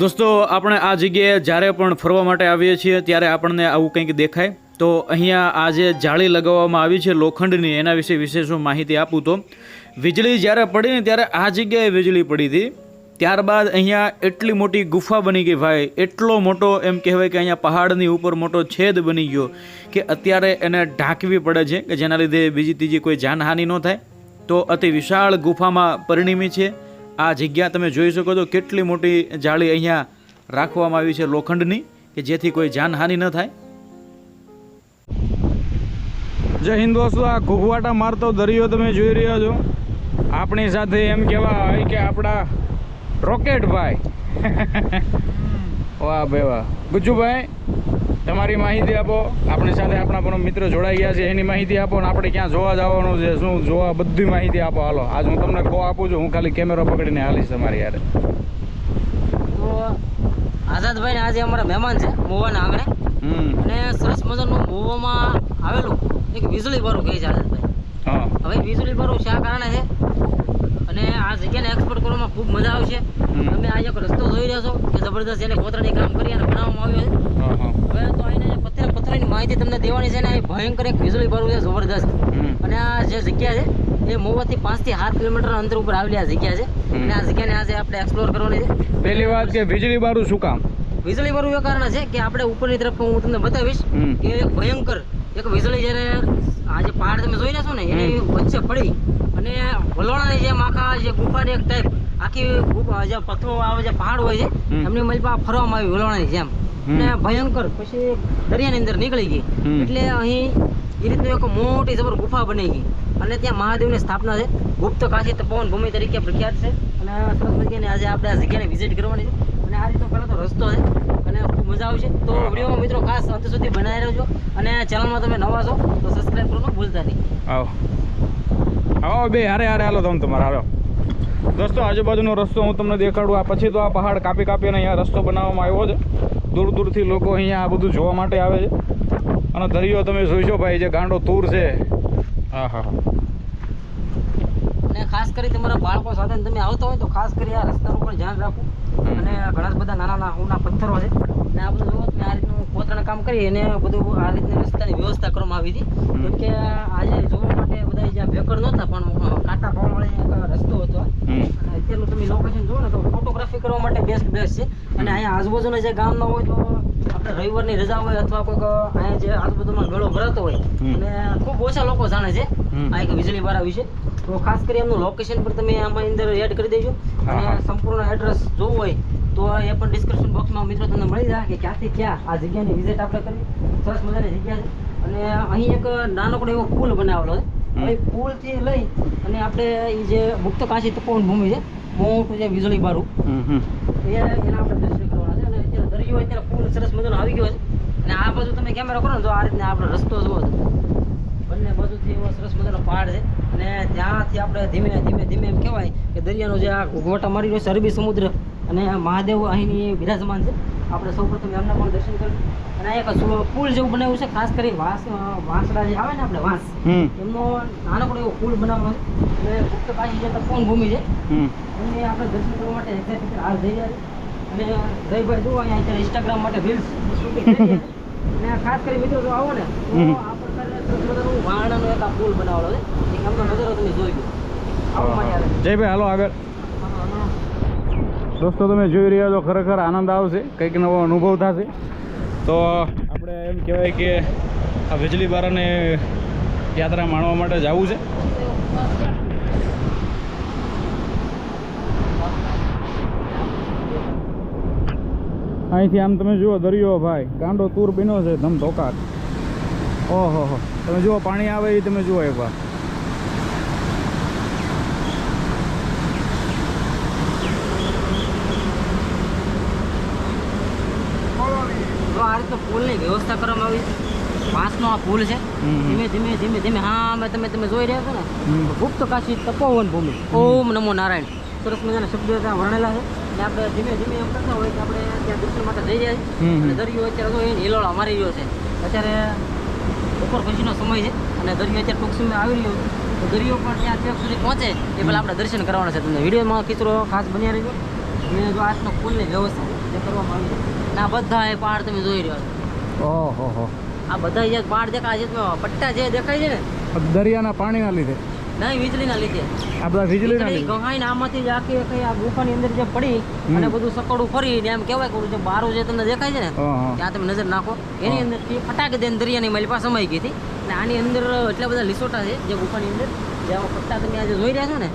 દોસ્તો, આપણે આ જગ્યાએ જ્યારે પણ ફરવા માટે આવીએ છીએ, ત્યારે આપણને આવું કંઈક દેખાય. તો અહીંયા આ જે જાળી લગાવવામાં આવી છે લોખંડની, એના વિશે વિશેષ હું માહિતી આપું તો. વીજળી જ્યારે પડી ને ત્યારે આ જગ્યાએ વીજળી પડી હતી. ત્યારબાદ અહીંયા એટલી મોટી ગુફા બની ગઈ ભાઈ. એટલો મોટો એમ કહેવાય કે અહીંયા પહાડની ઉપર મોટો છેદ બની ગયો કે અત્યારે એને ઢાંકવી પડે છે, કે જેના લીધે બીજી ત્રીજી કોઈ જાનહાનિ ન થાય. તો અતિ વિશાળ ગુફામાં પરિણમી છે. આ જગ્યા તમે જોઈ શકો છો કેટલી મોટી જાળી અહીંયા રાખવામાં આવી છે લોખંડની કે જેથી કોઈ જાનહાનિ ન થાય. જય હિન્દ દોસ્તો આ ઘૂઘવાટા મારતો દરિયો તમે જોઈ રહ્યા છો. આપણી સાથે એમ કહેવાય કે આપણા રોકેટ ભાઈ વાહ ભાઈ વાહ. ગુજ્જુભાઈ તમારી માહિતી આપો. આપણી સાથે આપણા પણ મિત્રો જોડાઈ ગયા છે. એની માહિતી આપો અને આપણે ક્યાં જોવા જવાનું છે શું જોવા બધી માહિતી આપો. હાલો આજ હું તમને કહો આપું છું. હું ખાલી કેમેરો પકડીને હાલીશ તમારી યાર તો આઝાદભાઈ આજે અમારા મહેમાન છે મોવાના આંગણે. અને સરસ મજાનું મોવામાં આવેલું એક વીજળી ભરું કહે છે આઝાદભાઈ. હવે વીજળી ભરું શા કારણે છે? અને આ જગ્યાને એક્સપોર્ટ કરવામાં ખૂબ મજા આવશે. તમે આ એક રસ્તો જોઈ રહ્યા છો કે જબરદસ્ત એને કોતરાની કામ કરી અને બનાવવામાં આવ્યો છે હવે તો આને પથ્થર પથ્થરની માહિતી તમને દેવાની છે ને એ ભયંકર એક વિઝુલી ભરવું છે જબરદસ્ત. અને આ જે જગ્યા છે એ મોવાથી પાંચથી સાત કિલોમીટર અંતર ઉપર આવેલી આ જગ્યા છે. અને આ જગ્યાને આજે આપણે એક્સપ્લોર કરવાની છે. પહેલી વાત કે વીજળી બારું શું કામ? વીજળી બારું એ કારણ છે કે આપણે ઉપરની તરફ હું તમને બતાવીશ કે એક ભયંકર એક વીજળી જ્યારે આ જે પહાડ તમે જોઈ રહ્યા છો ને એની વચ્ચે પડી અને વલોણાની જેમ આખા જે ગુફાની એક ટાઈપ આખી જે પથ્થરો આવે જે પહાડ હોય છે એમની મલપા ફરવામાં આવી વલોણાની જેમ. અને ભયંકર પછી દરિયાની અંદર નીકળી ગઈ. એટલે અહીં એ રીતનું એક મોટી જબર ગુફા બની ગઈ. અને ત્યાં મહાદેવની સ્થાપના છે. ગુપ્ત કાશી તપોવન ભૂમિ તરીકે પ્રખ્યાત છે. અને સરસ મજાની આજે આપણે આ જગ્યાને વિઝિટ કરવાની છે. અને આ રીતનો પહેલાં તો રસ્તો છે. અને ખૂબ મજા આવશે. તો વિડીયોમાં મિત્રો ખાસ અંત સુધી બનાવી રહેજો. અને ચેનલમાં તમે નવા છો તો સબસ્ક્રાઈબ કરવાનું ભૂલતા નહીં. આવો. આવો બે, હારે હારે, હાલો તમે તમારે, હાલો. દોસ્તો, આજુબાજુનો રસ્તો હું તમને દેખાડું. આ પછી તો આ પહાડ કાપી કાપીને અહીંયા રસ્તો બનાવવામાં આવ્યો છે. દૂર દૂરથી લોકો અહીંયા આ બધું જોવા માટે આવે છે. અને દરિયો તમે જોઈશો ભાઈ, જે ગાંડો તૂર છે. હા હા હા. ખાસ કરી તમારા બાળકો સાથે તમે આવતા હોય તો ખાસ કરી આ રસ્તાનું પણ ધ્યાન હમ. અને ઘણા બધા નાના નાના પથ્થરો છે. અને આ બધું જુઓ આ રીતનું કોતરણ કામ કરી અને બધું આ રીતની રસ્તાની વ્યવસ્થા કરવામાં આવી હતી. કેમ કે આજે જોવા માટે બધા જ્યાં ભેકડ નહોતા પણ કાંટા પાવાવાળી એક રસ્તો હતો. અને અત્યારનું તમે લોકેશન જુઓ ને તો ફોટોગ્રાફી કરવા માટે બેસ્ટ બેસ્ટ છે. અને અહીંયા આજુબાજુના જે ગામના હોય તો આપણે રવિવારની રજા હોય અથવા કોઈક અહીંયા જે આજુબાજુમાં મેળો ભરાતો હોય અને ખૂબ ઓછા લોકો જાણે છે. આ એક વીજળી વાળા વિશે. તો ખાસ કરી એમનું લોકેશન પર તમે આમાં અંદર એડ કરી દેજો. અને સંપૂર્ણ એડ્રેસ જોવું હોય તો એ પણ ડિસ્ક્રિપ્શન બોક્સમાં મિત્રો તમને મળી જાય કે ક્યાંથી ક્યાં આ જગ્યાની વિઝિટ આપણે કરી સરસ મજાની જગ્યા છે. અને અહીં એક નાનકડો એવો પુલ બનાવેલો છે. પુલથી લઈ અને આપણે એ જે મુક્ત કાશી તપોવન ભૂમિ છે મોટું જે વીજળી બારું એ એના આપણે અને અત્યારે દરિયો સરસ મજાનો આવી ગયો છે. અને આ બાજુ તમે કેમેરા કરો ને તો આ રીતના આપણો રસ્તો જુઓ છો બંને બાજુથી એવો સરસ મજાનો પહાડ છે. અને ત્યાંથી આપણે ધીમે ધીમે ધીમે એમ કહેવાય કે દરિયાનો જે આ ગોટા મારી રહ્યો છે અરબી સમુદ્ર અને મહાદેવ અહીંની બિરાજમાન છે. આપણે સૌ પ્રથમ એમના પણ દર્શન કર્યું. અને આ એક પુલ જેવું બનાવ્યું છે ખાસ કરી વાંસ વાંસડા જે આવે ને આપણે વાંસ એમનો નાનકડો એવો પુલ બનાવવાનો છે. એટલે ગુપ્ત કાશી જે તપોવન ભૂમિ છે. એમને આપણે દર્શન કરવા માટે એક્ઝેક્ટ હાલ જઈ રહ્યા છે અને જયભાઈ જુઓ અહીંયા ઇન્સ્ટાગ્રામ માટે રીલ્સ શૂટિંગ કરી રહ્યા છે. અને ખાસ કરી મિત્રો જો આવો ને તો આ પ્રકારે સરસ એક આ પુલ બનાવેલો છે. એક એમનો નજારો તમે જોઈ લો. આવો મારી હારે. જયભાઈ હાલો આગળ. દોસ્તો તમે જોઈ રહ્યા છો ખરેખર આનંદ આવશે કંઈક નવો અનુભવ થશે. તો આપણે એમ કહેવાય કે આ વીજળી બારાને યાત્રા માણવા માટે જવું છે. અહીંથી આમ તમે જુઓ દરિયો ભાઈ ગાંડો તૂર બીનો છે ધમ ધોકાર. ઓહો હો તમે જુઓ પાણી આવે એ તમે જુઓ એકવાર. પુલની વ્યવસ્થા કરવામાં આવી વાંસનો આ પુલ છે. ધીમે ધીમે ધીમે ધીમે. હા તમે તમે જોઈ રહ્યા છો ને. ગુપ્ત કાશી તપોવન ભૂમિ. ઓમ નમો નારાયણ. સરસ મજાના શબ્દો ત્યાં વર્ણેલા છે. અને આપણે ધીમે ધીમે એમ કરતા હોય કે આપણે ત્યાં દર્શન માટે જઈ જાય. અને દરિયો અત્યારે તો એ હિલોળા મારી રહ્યો છે. અત્યારે બપોર પછીનો સમય છે અને દરિયો અત્યારે ટૂંક સમય આવી રહ્યો છે. દરિયો પણ ત્યાં ત્યાં સુધી પહોંચે એ પહેલાં આપણે દર્શન કરવાના છે. તમને વિડીયોમાં કિચરો ખાસ બન્યા રહ્યો અને જો આજનો પુલની વ્યવસ્થા જે કરવામાં આવી છે. આ બધા એ પહાડ તમે જોઈ રહ્યા છો. ઓહો આ બધા જે પહાડ દેખાય છે પટ્ટા જે દેખાય છે ને દરિયાના પાણીના લીધે. નહીં વીજળીના લીધે. આ બધા વીજળીના વીજળી લીધે. ગહાઈને આમાંથી જ આખી આખી આ ગુફાની અંદર જે પડી અને બધું સકડું ફરી ને એમ કહેવાય કરું જે બારું જે તમને દેખાય છે ને ત્યાં તમે નજર નાખો. એની અંદર ફટાકે દઈને દરિયાની મારી પાસે સમાઈ ગઈ હતી. અને આની અંદર એટલા બધા લીસોટા છે જે ગુફાની અંદર જે આવા પટ્ટા તમે આજે જોઈ રહ્યા છો ને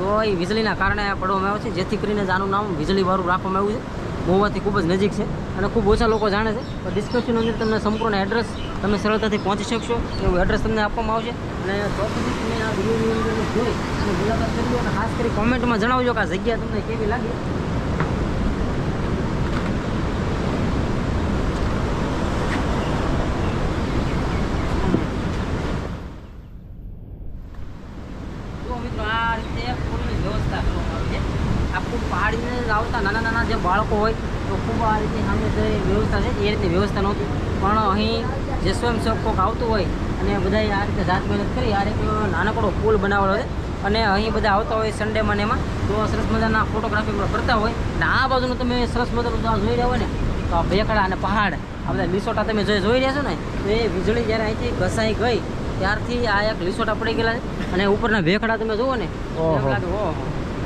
તો એ વીજળીના કારણે પડવામાં આવે છે. જેથી કરીને આનું નામ વીજળી વાળું રાખવામાં આવ્યું છે. ગોવાથી ખૂબ જ નજીક છે અને ખૂબ ઓછા લોકો જાણે છે. ડિસ્ક્રિપ્શન અંદર તમને સંપૂર્ણ એડ્રેસ તમે સરળતાથી પહોંચી શકશો. એવું એડ્રેસ તમને આપવામાં આવશે. અને ચોક્કસથી તમે આ વિડીયોની જોઈ અને મુલાકાત કરજો અને ખાસ કરી કોમેન્ટમાં જણાવજો કે આ જગ્યા તમને કેવી લાગી. આવતા નાના નાના જે બાળકો હોય, તો ખૂબ આ રીતે સામે જે વ્યવસ્થા છે, એ રીતે વ્યવસ્થા નહોતી. પણ અહીં જે સ્વયંસેવક કોક આવતું હોય અને બધાએ આ રીતે જાત મહેનત કરી આ રીતે નાનકડો પુલ બનાવેલો છે. અને અહીં બધા આવતા હોય સન્ડે મને એમાં તો સરસ મજાના ફોટોગ્રાફી કરતા હોય. અને આ બાજુનું તમે સરસ મજાનું જોઈ રહ્યા હોય ને તો આ ભેખડા અને પહાડ આ બધા લીસોટા તમે જે જોઈ રહ્યા છો ને તો એ વીજળી જ્યારે અહીંથી ઘસાઈ ગઈ ત્યારથી આ એક લીસોટા પડી ગયેલા છે. અને ઉપરના ભેખડા તમે જુઓ ને. લાગે ઓહો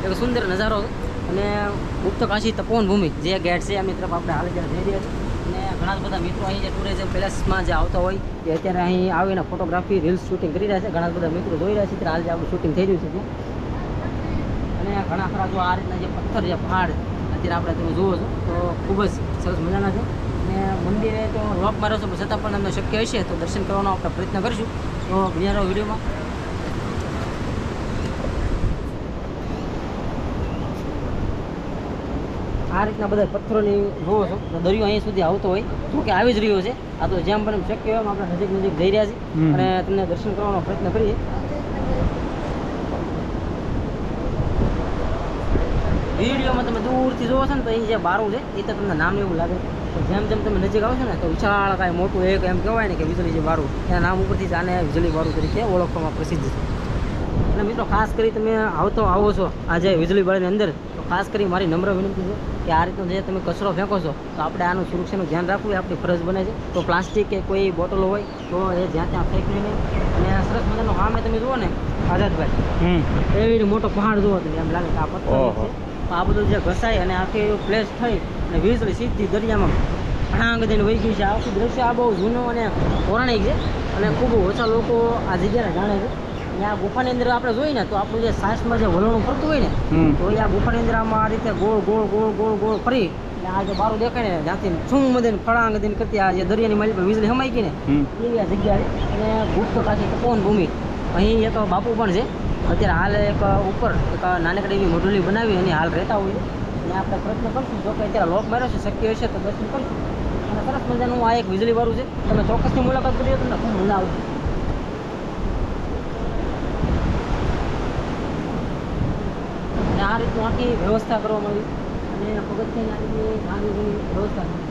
એક સુંદર નજારો છે. અને ગુપ્ત કાશી તપોવન ભૂમિ જે ગેટ છે એમની તરફ આપણે હાલ જ્યારે જઈ રહ્યા છીએ. ઘણા બધા મિત્રો અહીં જે ટુરિઝમ પેલેસમાં જે આવતા હોય, એ અત્યારે અહીં આવીને ફોટોગ્રાફી રીલ્સ શૂટિંગ કરી રહ્યા છે. ઘણા બધા મિત્રો જોઈ રહ્યા છે ત્યારે આજે આપણું શૂટિંગ થઈ રહ્યું છે અને ઘણા ખરા જો આ રીતના જે પથ્થર, જે પહાડ અત્યારે આપણે તમે જુઓ છો, તો ખૂબ જ સરસ મજાના છે. અને મંદિરે તો લોક મારો છો છતાં પણ અમને શક્ય હશે તો દર્શન કરવાનો આપણે પ્રયત્ન કરીશું. તો બીજા વિડીયોમાં. આ રીતના બધા પથ્થરોની જોવો છો. તો દરિયો અહીં સુધી આવતો હોય. જો કે આવી જ રહ્યો છે. આ તો જેમ પણ શક્ય એમ આપણે નજીક નજીક જઈ રહ્યા છીએ. અને તમને દર્શન કરવાનો પ્રયત્ન કરીએ. વિડીયોમાં તમે દૂરથી જોવો છો ને તો અહીં જે બારું છે એ તો તમને નામ એવું લાગે. જેમ જેમ તમે નજીક આવશો ને તો વિશાળ કાંઈ મોટું એક એમ કહેવાય ને કે વીજળી જે બારું એના નામ ઉપરથી જ આને વીજળી બારું તરીકે ઓળખવામાં પ્રસિદ્ધ છે. અને મિત્રો ખાસ કરી તમે આવતો આવો છો આજે વીજળી બાળીની અંદર ખાસ કરી મારી નમ્ર વિનંતી છે કે આ રીતનો જે તમે કચરો ફેંકો છો તો આપણે આનું સુરક્ષાનું ધ્યાન રાખવું એ આપણી ફરજ બને છે. તો પ્લાસ્ટિક કે કોઈ બોટલો હોય તો એ જ્યાં ત્યાં ફેંકવી નહીં અને સરસ મજાનો સામે તમે જુઓ ને આઝાદભાઈ હમ. એવી રીતે મોટો પહાડ જોવો તમે એમ લાગે કે આ પથ્થર છે. તો આ બધું જે ઘસાય અને આખી પ્લેસ થઈ અને વીજળી સીધી દરિયામાં ઘણા દઈને વહી ગયું છે. આખું દ્રશ્ય આ બહુ જૂનું અને પૌરાણિક છે અને ખૂબ ઓછા લોકો આ જગ્યાને જાણે છે. આ ગુફાની અંદર આપણે જોઈએ ને તો આપણું જે સાસમાં જે વલણું ફરતું હોય ને તો આ ગુફાની અંદર આમાં આ રીતે ગોળ ગોળ ગોળ ગોળ ગોળ ફરી આ જે બારું દેખાય ને જ્યાંથી છૂંગ મદીને ફળાંગ દિન કરતી આ જે દરિયાની માલી પર વીજળી હમાઈ ગઈ ને એવી આ જગ્યા અને ગુપ્ત કાશી તપોવન ભૂમિ. અહીં એક બાપુ પણ છે. અત્યારે હાલ એક ઉપર એક નાનકડી એવી મોઢુલી બનાવી અને હાલ રહેતા હોય છે. અને આપણે પ્રયત્ન કરશું. જો કે અત્યારે લોક માર્યો છે શક્ય હશે તો દર્શન કરશું. અને સરસ મજાનું આ એક વીજળીવાળું છે. તમે ચોક્કસની મુલાકાત કરી તમને ખૂબ મજા આવશે. અને આ રીતનું આખી વ્યવસ્થા કરવામાં આવી. અને પગથિયાની આ રીતની નાની વ્યવસ્થા કરી.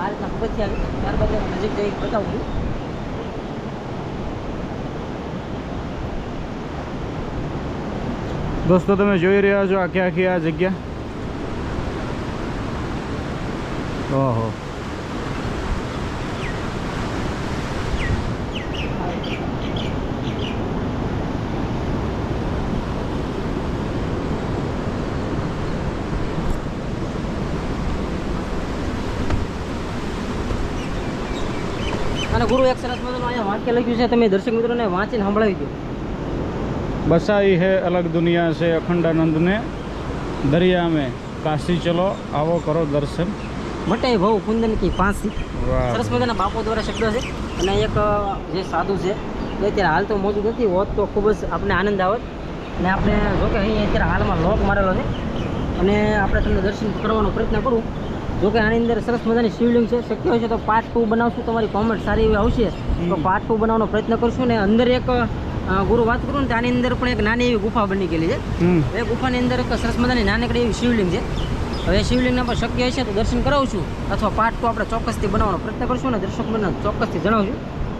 આ રીતના પગથિયા છે ત્યારબાદ નજીક જઈ બતાવું દોસ્તો, તમે જોઈ રહ્યા છો આખી આખી આ જગ્યા? ઓહો અને ગુરુ એક સરસ મજાનું અહીંયા વાક્ય લખ્યું છે. તમે દર્શક મિત્રોને વાંચીને સંભળાવી દો. બસાઈ હે અલગ દુનિયા છે અખંડાનંદને દરિયા મેં કાશી ચલો આવો કરો દર્શન. મટાઈ ભવ કુંદન કી પાંસી સરસ મજાના બાપો દ્વારા શબ્દ છે. અને એક જે સાધુ છે એ અત્યારે હાલ તો મોજુદ નથી હોત તો ખૂબ જ આપણે આનંદ આવત. અને આપણે જોકે અહીં અત્યારે હાલમાં લોક મારેલો છે. અને આપણે તમને દર્શન કરવાનો પ્રયત્ન કરું. જો કે આની અંદર સરસ મજાની શિવલિંગ છે શક્ય હોય છે તો પાર્ટ ટુ બનાવશું. તમારી કોમેન્ટ સારી એવી આવશે. તો પાર્ટ ટુ બનાવવાનો પ્રયત્ન કરશું ને અંદર એક ગુરુ વાત કરું ને તો આની અંદર પણ એક નાની એવી ગુફા બની ગયેલી છે. એ ગુફાની અંદર એક સરસ મજાની નાનકડી એવી શિવલિંગ છે. હવે શિવલિંગના પર શક્ય હશે તો દર્શન કરાવું છું અથવા પાઠ તો આપણે ચોક્કસથી બનાવવાનો પ્રયત્ન કરશું અને દર્શક મને ચોક્કસથી જણાવશું.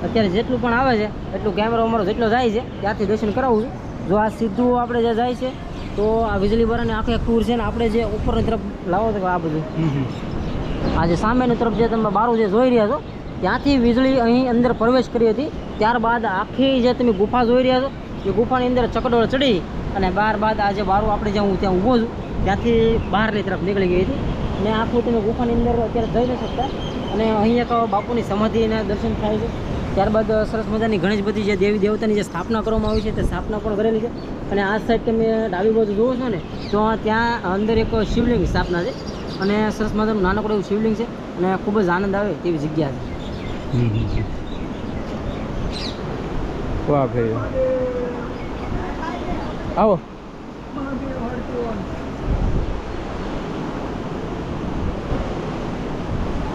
અત્યારે જેટલું પણ આવે છે એટલું કેમેરો અમારો જેટલો જાય છે ત્યાંથી દર્શન કરાવું છું. જો આ સીધું આપણે જે જાય છે તો આ વીજળી વાળાની આખી ટૂર છે ને આપણે જે ઉપરની તરફ લાવો તો આ બધું. આ જે સામેની તરફ જે તમે બારું જે જોઈ રહ્યા છો, ત્યાંથી વીજળી અહીં અંદર પ્રવેશ કરી હતી. ત્યારબાદ આખી જે તમે ગુફા જોઈ રહ્યા છો, એ ગુફાની અંદર ચકડોળ ચડી અને બાર બાદ આ જે બારું આપણે જ્યાં હું ત્યાં ઊભો છું, ત્યાંથી બહારની તરફ નીકળી ગઈ હતી. અને આખું તમે ગુફાની અંદર અત્યારે જઈ નથી શકતા. અને અહીં એક બાપુની સમાધિના દર્શન થાય છે. ત્યારબાદ સરસ મજાની ઘણી બધી જે દેવી દેવતાની જે સ્થાપના કરવામાં આવી છે, તે સ્થાપના પણ કરેલી છે. અને આ સાઈડ તમે ડાબી બાજુ જુઓ છો ને, તો ત્યાં અંદર એક શિવલિંગ સ્થાપના છે. અને સરસ મજાનું નાનકડું એવું શિવલિંગ છે અને ખૂબ જ આનંદ આવે તેવી જગ્યા છે. વાહ ભાઈ. આવો.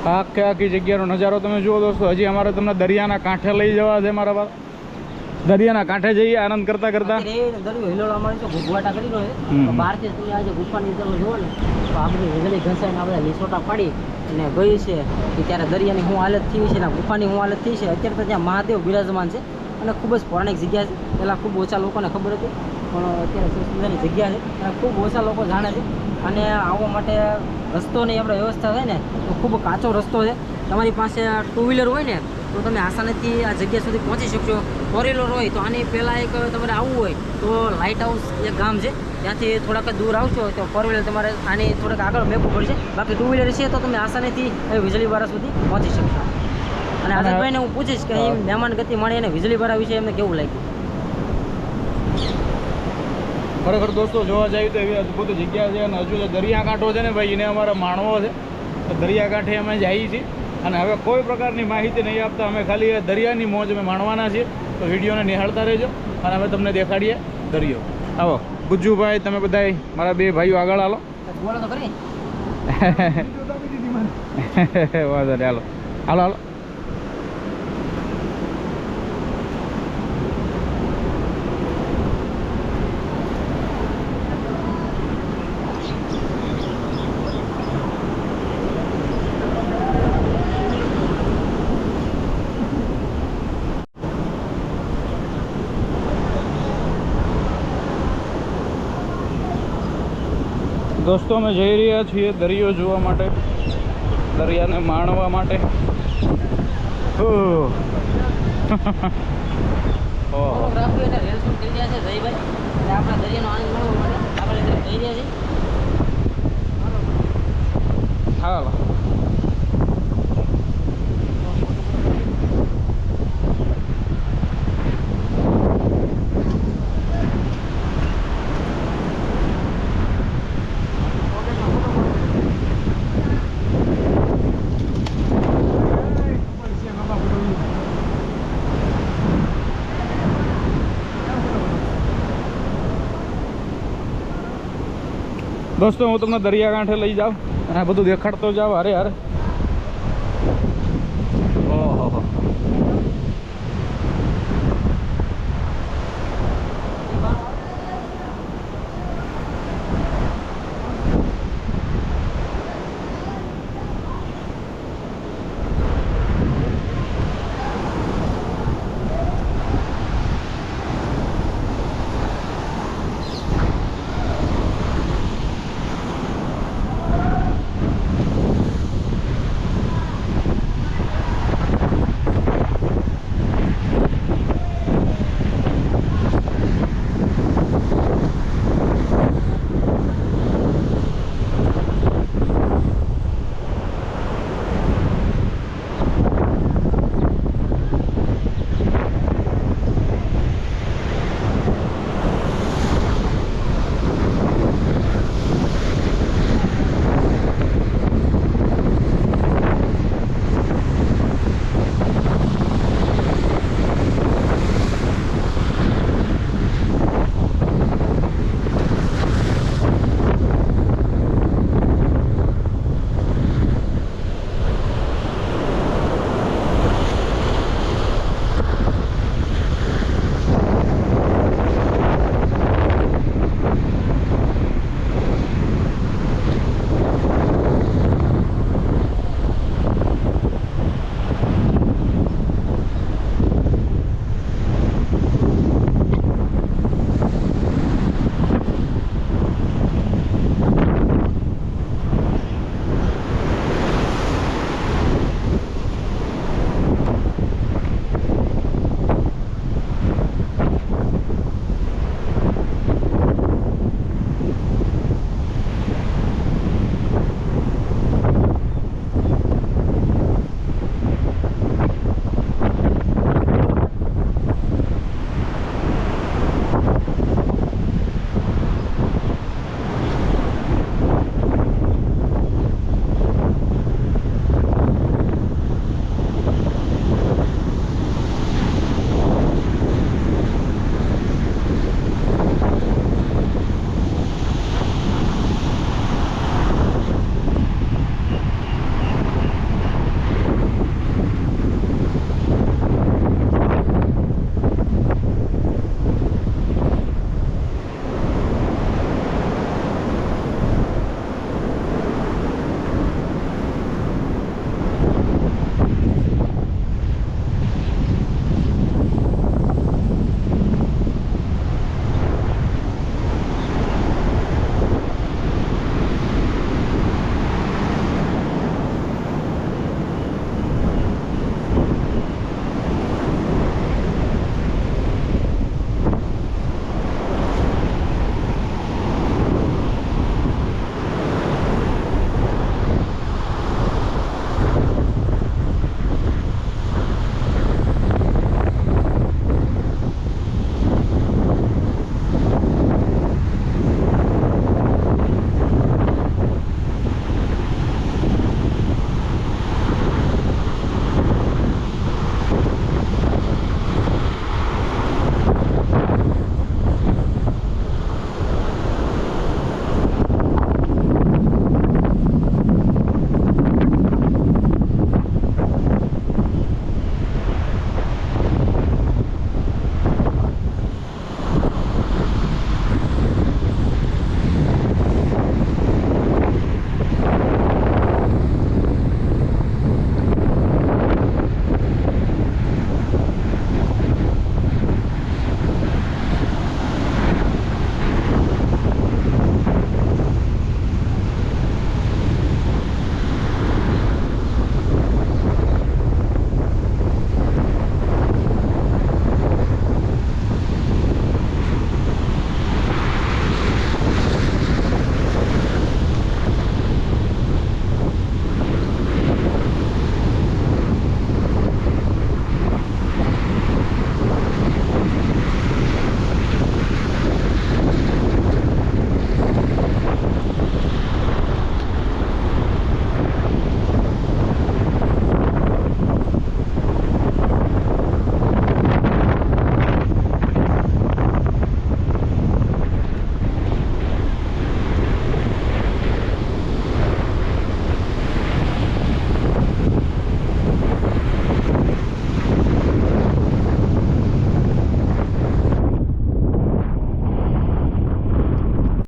આખે આખી જગ્યાનો નજારો તમે જુઓ દોસ્તો. હજી અમારે તમને દરિયાના કાંઠે લઈ જવા છે મારા બા દરિયાના કાંઠે જઈએ આનંદ કરતા કરતા. ને ગઈ છે કે ત્યારે દરિયાની હું હાલત થઈ છે ને ગુફાની હું હાલત થઈ છે અત્યારે તો ત્યાં મહાદેવ બિરાજમાન છે અને ખૂબ જ પૌરાણિક જગ્યા છે. પહેલાં ખૂબ ઓછા લોકોને ખબર હતી પણ અત્યારે જગ્યા છે અને ખૂબ ઓછા લોકો જાણે છે. અને આવવા માટે રસ્તોની આપણે વ્યવસ્થા થાય ને તો ખૂબ કાચો રસ્તો છે. તમારી પાસે ટુ વ્હીલર હોય ને તો તમે આસાનીથી આ જગ્યા સુધી પહોંચી શકશો. ફોર વ્હીલર હોય તો આની પહેલાં એક તમારે આવવું હોય તો લાઇટ હાઉસ એક ગામ છે. ત્યાંથી થોડાક દૂર આવશો તો ફોર વ્હીલર તમારે આની થોડાક આગળ મેકવું પડશે. બાકી ટુ વ્હીલર છે તો તમે આસાનીથી વીજળીવાળા સુધી પહોંચી શકશો. અને આઝાદભાઈને હું પૂછીશ કે અહીં મહેમાન ગતિ મળી અને વીજળીવાળા વિશે એમને કેવું લાગ્યું? ખરેખર દોસ્તો જોવા જઈએ તો એવી અદ્ભુત જગ્યા છે અને હજુ દરિયાકાંઠો છે ને ભાઈ એને અમારે માણવો છે. તો દરિયાકાંઠે અમે જઈએ છીએ. અને હવે કોઈ પ્રકારની માહિતી નહીં આપતા અમે ખાલી એ દરિયાની મોજ અમે માણવાના છીએ. તો વિડીયોને નિહાળતા રહેજો અને અમે તમને દેખાડીએ દરિયો. આવો. ગુજ્જુભાઈ તમે બધા મારા બે ભાઈઓ આગળ હાલો. બોલો તો ખરી. વાંધો નહીં હાલો. હાલો હાલો. દોસ્તો અમે જઈ રહ્યા છીએ દરિયો જોવા માટે દરિયાને માણવા માટે. ઓહ. ઓહો. ફોટોગ્રાફી અને રીલ્સ શૂટ કરી રહ્યા છે જયભાઈ એટલે આપણા દરિયાનો આનંદ મળવા માટે આપણે તરફ જઈ રહ્યા છીએ હાલો દોસ્તો હું તમને દરિયાકાંઠે લઈ જાઉં અને બધું દેખાડતો જાઉં અરે અરે